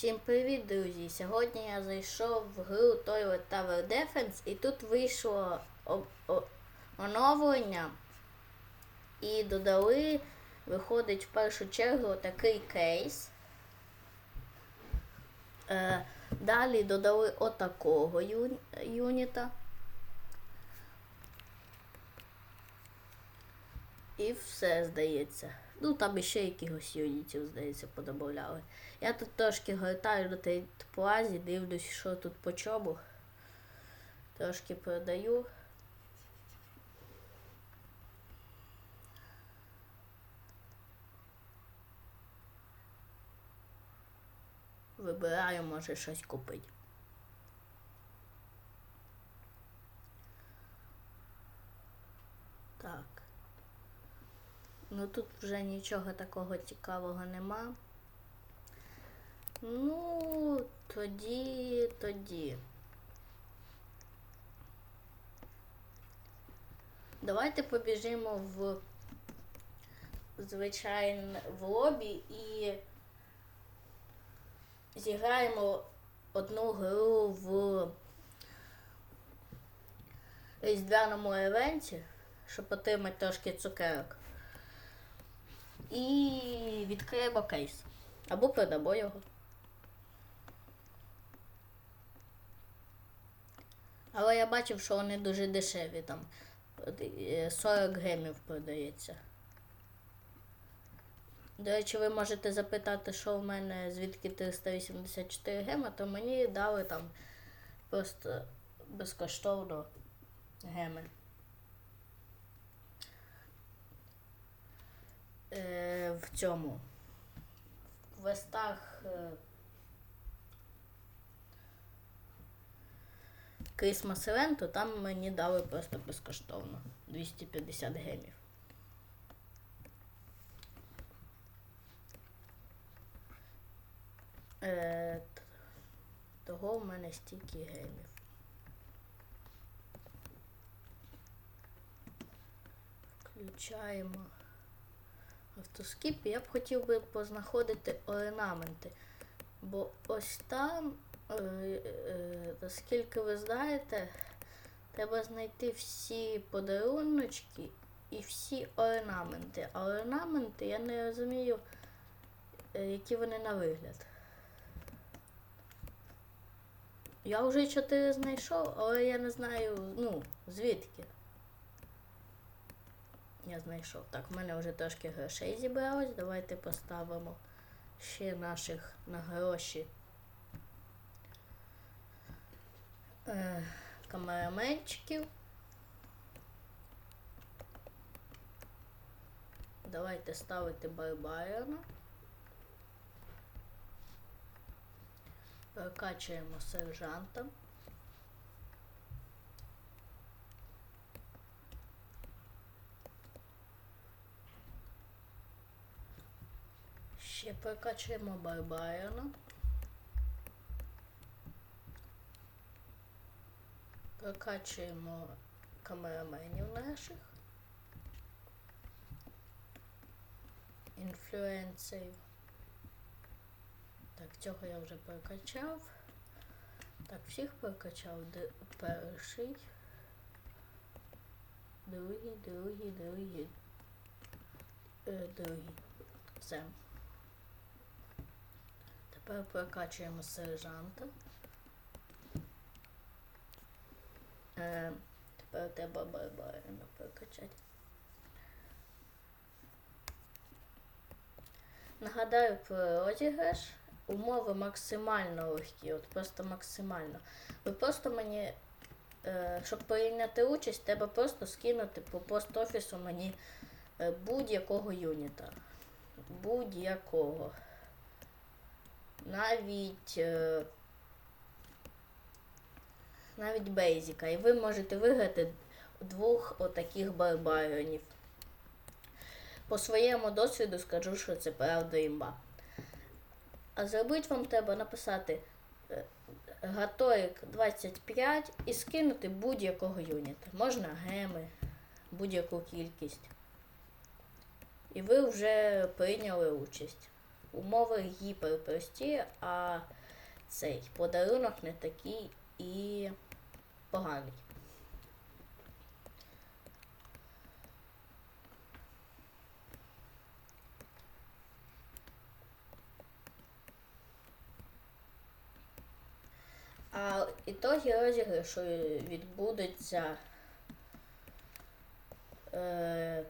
Всім привіт, друзі! Сьогодні я зайшов в гру Toilet Tower Defense і тут вийшло оновлення і додали, виходить в першу чергу такий кейс. Е, далі додали отакого ю- юніта. І все, здається. Ну, там іще якихось юнітів, здається, подобавляли. Я тут трошки гортаю на tej плазі, дивлюсь, що тут по чому. Трошки продаю. Вибираю, може щось купити. Так. Ну тут вже нічого такого цікавого нема. Ну, тоді, тоді. Давайте побіжимо в звичайне в лобі і зіграємо одну гру в різдвяному евенті, щоб отримати трошки цукерок. І відкриємо кейс. Або продамо його. Але я бачив, що вони дуже дешеві там. е, 40 гемів продається. До речі, ви можете запитати, що в мене звідки 384 гема, то мені дали там просто безкоштовно геми. Е, в цьому. В вестах е, Christmas там мені дали просто безкоштовно 250 гемів. Е, того в мене стільки гемів. Включаємо автоскіп. Я б хотів би познаходити орнаменти. Бо ось там, е, е, наскільки ви знаєте, треба знайти всі подаруночки і всі орнаменти. А орнаменти я не розумію, е, які вони на вигляд. Я вже чотири знайшов, але я не знаю, ну, звідки. Я знайшов. Так, в мене вже трошки грошей зібралось. Давайте поставимо ще наших на гроші е, камераменчиків. Давайте ставити Барбаріона. Прокачуємо сержанта. Ще прокачуємо Барбаріона. Прокачуємо камераменів наших. Інфлюенсерів. Так, цього я вже прокачав. Так, всіх прокачав. Перший. Другий, другий, другий. Е, другий. Все. Прокачуємо сержанта. Е, тепер треба барбарина прокачати. Нагадаю про розіграш. Умови максимально легкі, от просто максимально. Ви просто мені, е, щоб прийняти участь, треба просто скинути по пост-офісу мені е, будь-якого юніта. Будь-якого. Навіть е, навіть бейзіка. І ви можете виграти двох отаких барбаріонів. По своєму досвіду скажу, що це правда імба. А зробити вам треба написати е, Гаторик 25 і скинути будь-якого юніта. Можна геми, будь-яку кількість. І ви вже прийняли участь. Умови гіперпрості, а цей подарунок не такий і поганий. А ітоги розіграшу відбудуться е,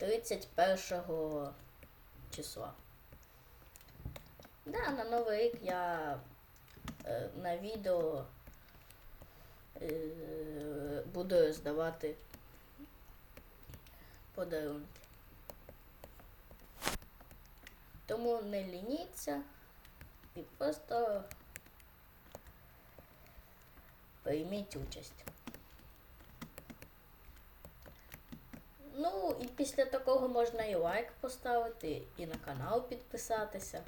31 числа. Да, на Новий рік я е, на відео е, буду роздавати подарунки. Тому не лініться і просто прийміть участь. Ну, і після такого можна і лайк поставити, і на канал підписатися.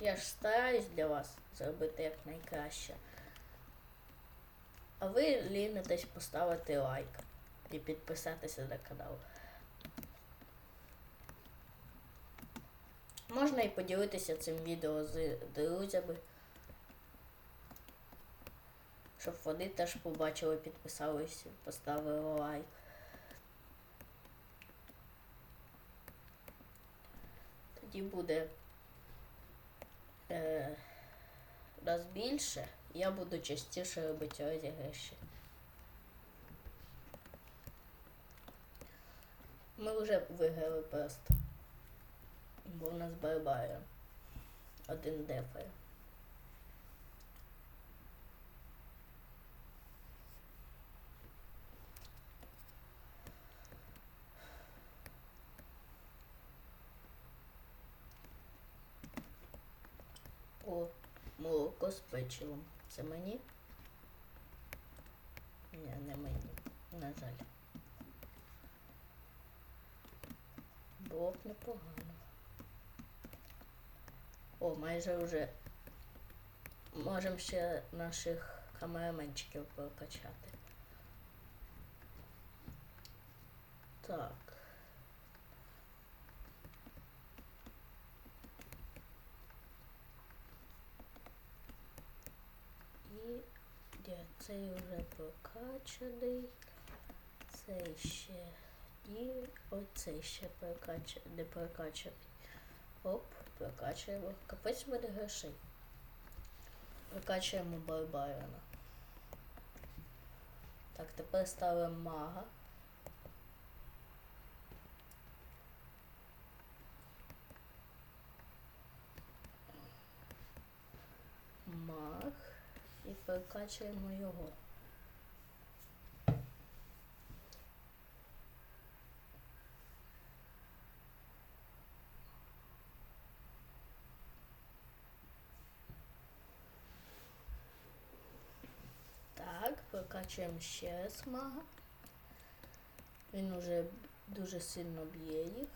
Я ж стараюсь для вас зробити якнайкраще. А ви лінитесь поставити лайк і підписатися на канал. Можна і поділитися цим відео з друзями, щоб вони теж побачили, підписалися, поставили лайк. Тоді буде е, нас більше, я буду частіше робити розіграші. Ми вже виграли просто. Бо у нас барбаря. Один дефає. О, молоко з печивом. Це мені? Ні, не мені. На жаль. Було б непогано. О, майже вже можемо ще наших камераменчиків прокачати. Так. І де цей вже прокачаний. Цей ще і оцей ще прокачаний, не прокачаний. Оп, прокачуємо. Капець буде грошей. Прокачуємо Барбарена. Так, тепер ставимо мага. Маг. І прокачуємо його. Так, прокачуємо ще раз мага. Він уже дуже сильно б'є їх.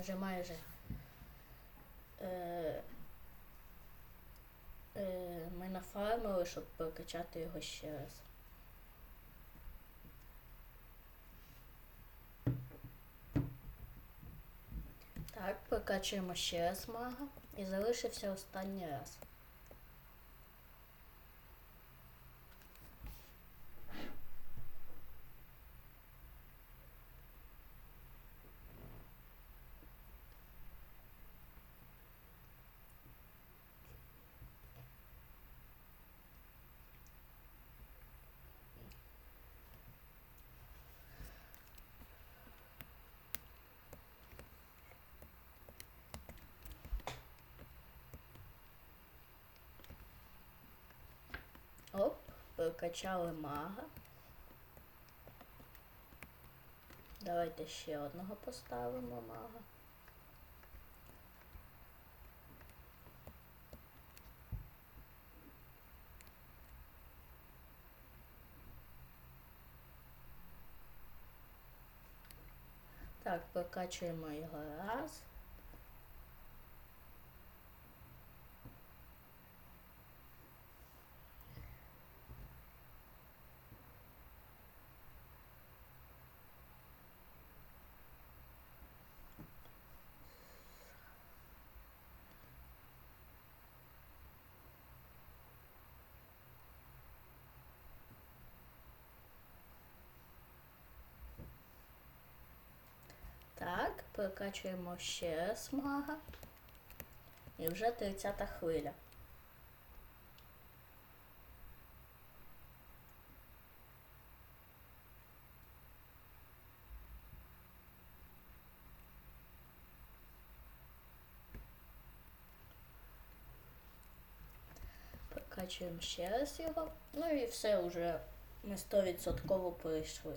Вже майже е, е, ми нафармили, щоб прокачати його ще раз. Так, прокачуємо ще раз мага і залишився останній раз. Э, прокачали мага. Давайте ще одного поставимо мага. Так, прокачуємо його раз. Прокачуємо ще раз мага. І вже 30 хвиля. Прокачуємо ще раз його. Ну і все вже ми 100% пройшли.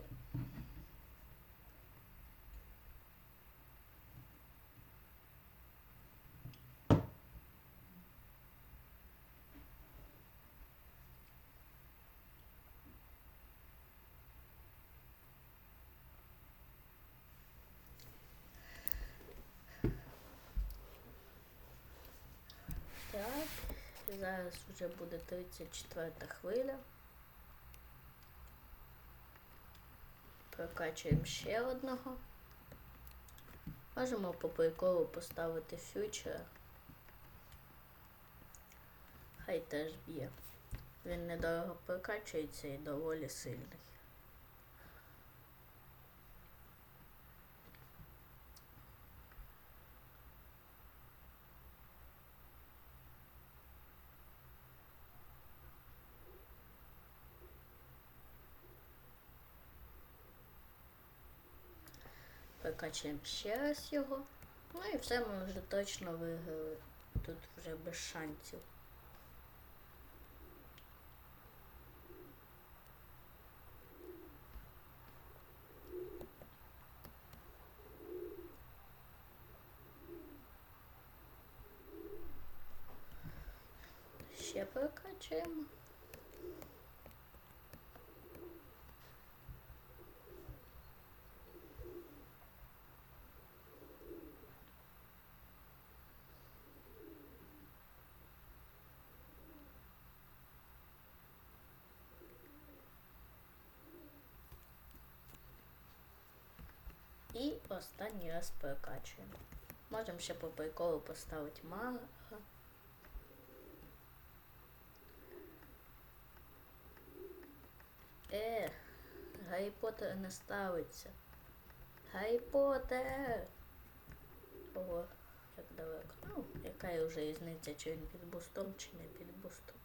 Так, зараз вже буде 34 хвиля. Прокачуємо ще одного. Можемо по приколу поставити фьючера. Хай теж б'є. Він недорого прокачується і доволі сильний. Прокачаємо ще раз його. Ну і все ми вже точно виграли. Тут вже без шансів. Ще прокачаємо. І останній раз прокачуємо. Можемо ще по приколу поставити мага. Е, Гаррі Поттер не ставиться. Гаррі Поттер! Ого, як далеко. Ну, яка вже різниця, чи він під бустом, чи не під бустом.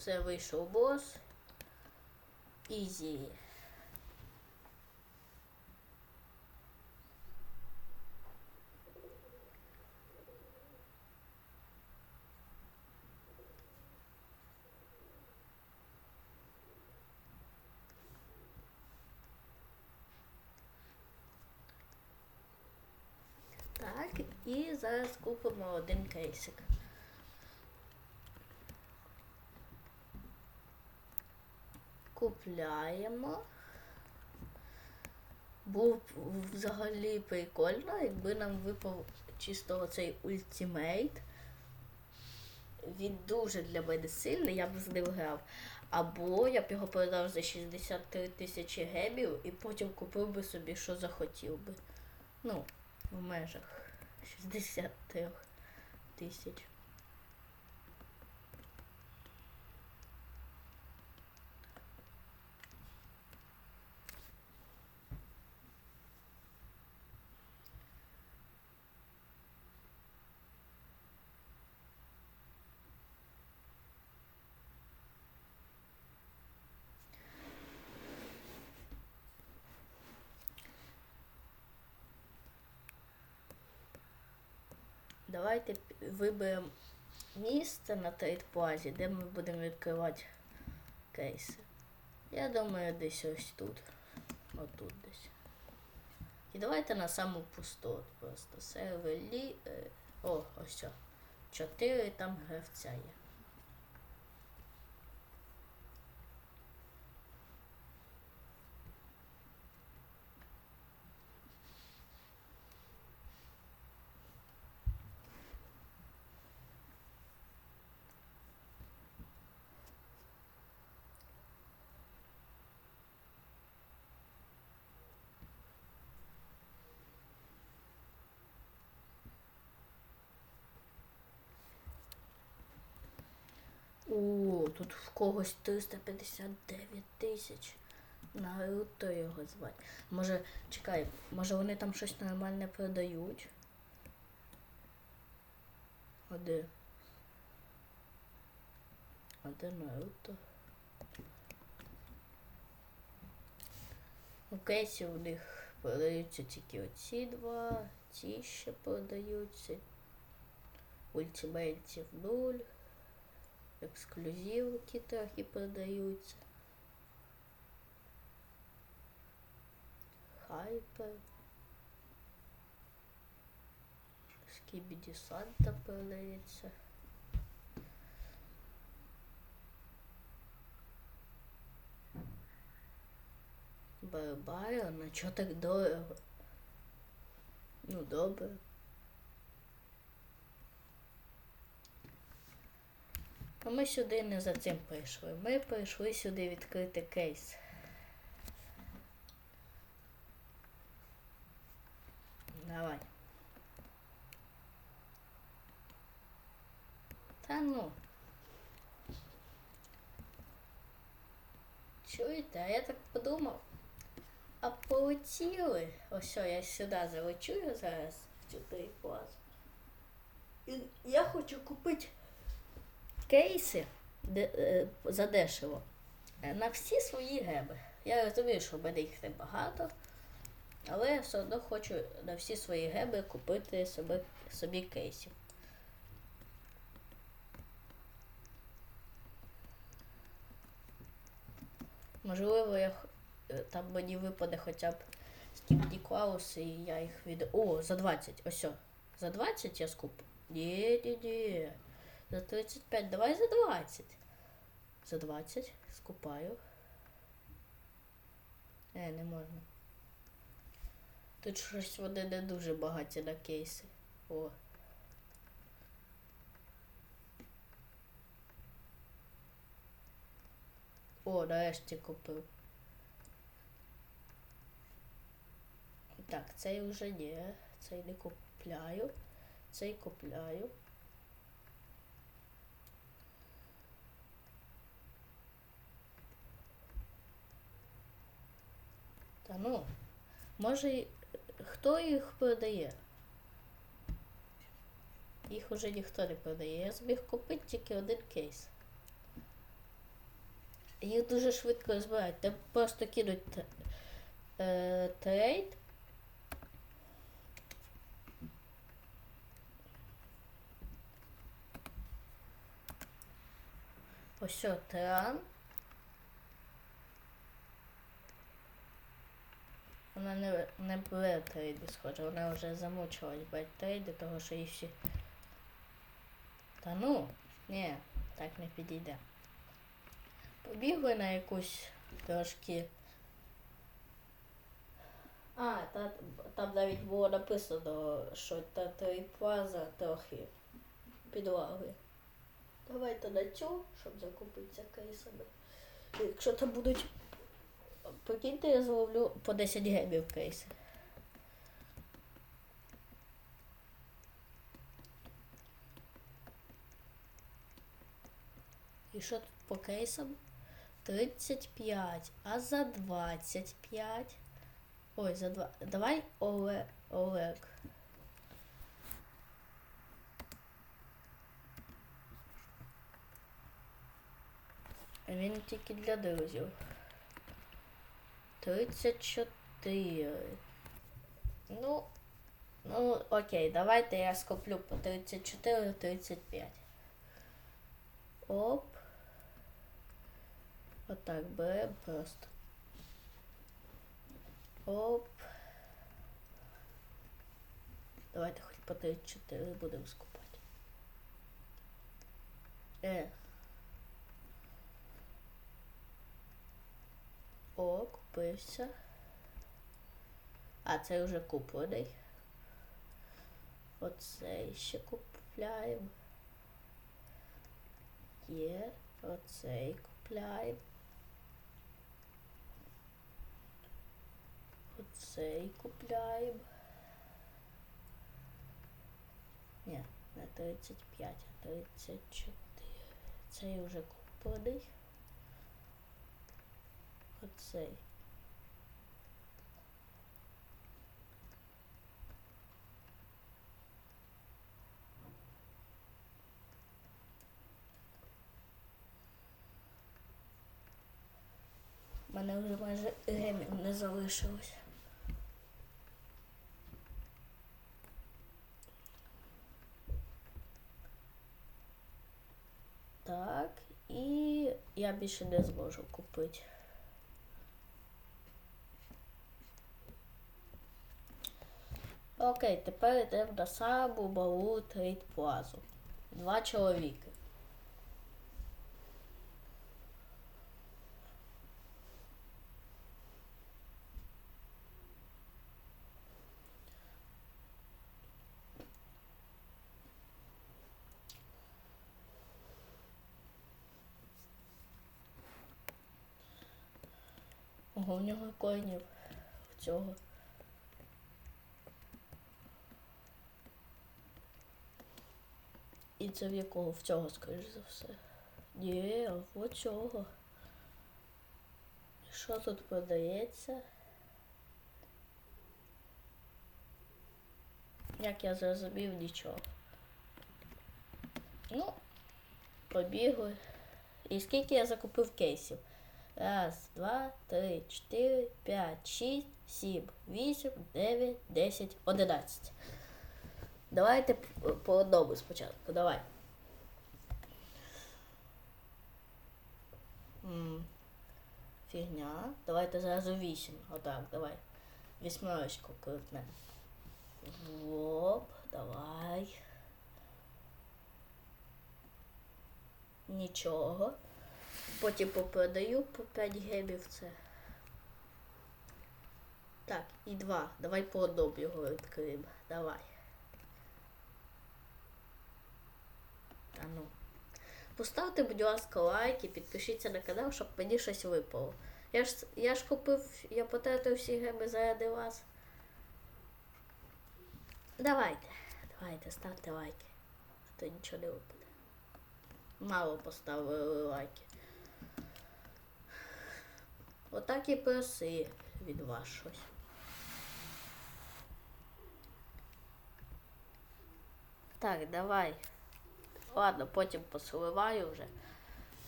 Все вийшов бос. Ізі. Так, і зараз купимо один кейсик. Купляємо. Був б взагалі прикольно, якби нам випав чисто оцей ультимейт. Він дуже для мене сильний, я б з ним грав. Або я б його продав за 63 тисячі гемів і потім купив би собі, що захотів би. Ну, в межах 63 тисяч. Давайте виберемо місце на трейдплазі, де ми будемо відкривати кейси. Я думаю, десь ось тут. Отут десь. І давайте на саму пусту просто. Сервелі. О, ось. 4 там гравця є. О, тут в когось 359 тисяч. Наруто його звати. Може, чекай, може вони там щось нормальне продають? А де? А де Наруто? У кейсі у них продаються тільки оці два, ці ще продаються. Ультимейтів нуль. Ексклюзивки трохи продаються. Хайпер. Скібіді Санта продається. Барбара, на чого так дорого? Ну, добре. А ми сюди не за цим прийшли. Ми прийшли сюди відкрити кейс. Давай. Та ну. Чуєте, а я так подумав. А полетіли. Ось я сюди залечу зараз в цю клас. І я хочу купити кейси е, задешево е, на всі свої геби. Я розумію, що в мене їх небагато, але я все одно хочу на всі свої геби купити собі, собі кейсів. Можливо, я, е, там мені випаде хоча б Стівді Клаус, і я їх від. О, за 20. Ось. За 20 я скуп. Ні, ні, ні. За 35, давай за 20. За 20 скупаю. Е, не можна. Тут щось вони не дуже багаті на кейси. О. О, нарешті купив. Так, цей вже ні. Цей не купляю. Цей купляю. Та ну, може, хто їх продає? Їх уже ніхто не продає. Я зміг купити тільки один кейс. Їх дуже швидко розбирають. Треба просто кинуть е, трейд. Ось тран. Вона не, не бере трейди, схоже, вона вже замучилась брати трейди, того що їй всі. Та ну, ні, так не підійде. Побігли на якусь трошки. А, та, там навіть було написано, що та трейплаза трохи підлаги. Давайте на цю, щоб закупитися кейсами. Якщо там будуть Прикиньте, я зловлю по 10 гемів кейси. І що тут по кейсам? 35, а за 25. Ой, за 2. Давай Олег. Олег. Він тільки для друзів. 34. Ну, ну, окей, давайте я скоплю по 34-35. Оп. Отак беремо просто. Оп. Давайте хоч по 34 будемо скупати. Е. О, купився. А, це вже куплений. Оцей ще купляємо. Є, оцей купляємо. Оцей купляємо. Ні, не 35, а 34. Цей вже куплений. Оцей. Мене вже майже гемів не залишилось. Так, і я більше не зможу купити. Окей, тепер йдемо на саму малу трейд плазу. Два чоловіки. Ого, у нього коїнів цього. І це в якого в цього, скоріш за все. Ні, в цього. Що тут продається? Як я зрозумів, нічого. Ну, побігли. І скільки я закупив кейсів? Раз, два, три, чотири, п'ять, шість, сім, вісім, дев'ять, десять, одинадцять. Давайте по одному спочатку. Давай. Фігня. Давайте зразу вісім. Отак, давай. Вісьмерочку крутне. Воп, давай. Нічого. Потім попродаю по 5 гемів це. Так, і два. Давай по одному його відкриємо. Давай. Та ну. Поставте, будь ласка, лайк і підпишіться на канал, щоб мені щось випало. Я ж, я ж купив, я потратив всі геми заради вас. Давайте, давайте, ставте лайки. А то нічого не випаде. Мало поставили лайки. Отак і проси від вас. Так, давай. Ладно, потім посливаю вже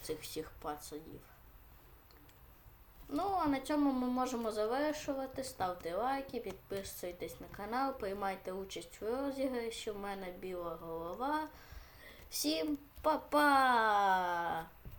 цих всіх пацанів. Ну, а на цьому ми можемо завершувати. Ставте лайки, підписуйтесь на канал, приймайте участь в розіграші. У мене біла голова. Всім па-па!